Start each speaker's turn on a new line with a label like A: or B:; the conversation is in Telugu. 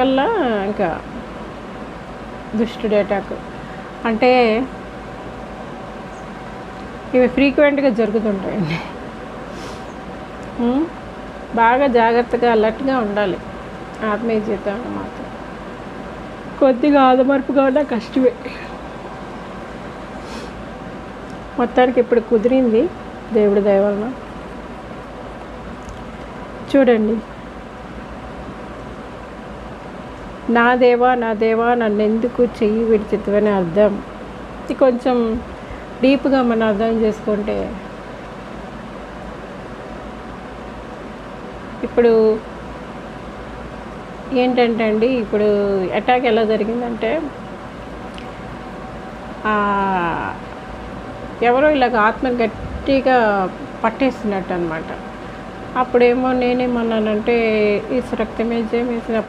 A: కల్లా ఇంకా దుష్టుడి అటాక్ అంటే ఇవి ఫ్రీక్వెంట్గా జరుగుతుంటాయండి. బాగా జాగ్రత్తగా అలర్ట్గా ఉండాలి. ఆత్మీయ జీవితంలో మాత్రం. కొద్దిగా ఆదమర్పుగా ఉన్నా కష్టమే. మొత్తానికి ఇప్పుడు కుదిరింది దేవుడి దయవలన చూడండి. నా దేవా నా దేవా నన్ను ఎందుకు చెయ్యి విడిచితువని అర్థం. ఇది కొంచెం డీప్గా మనం అర్థం చేసుకుంటే ఇప్పుడు ఏంటంటే అండి ఇప్పుడు అటాక్ ఎలా జరిగిందంటే ఎవరో ఇలాగ ఆత్మ గట్టిగా పట్టేసినట్టు అనమాట అప్పుడేమో నేనేమన్నానంటే ఈ రక్తమే జయం వేసినప్పుడు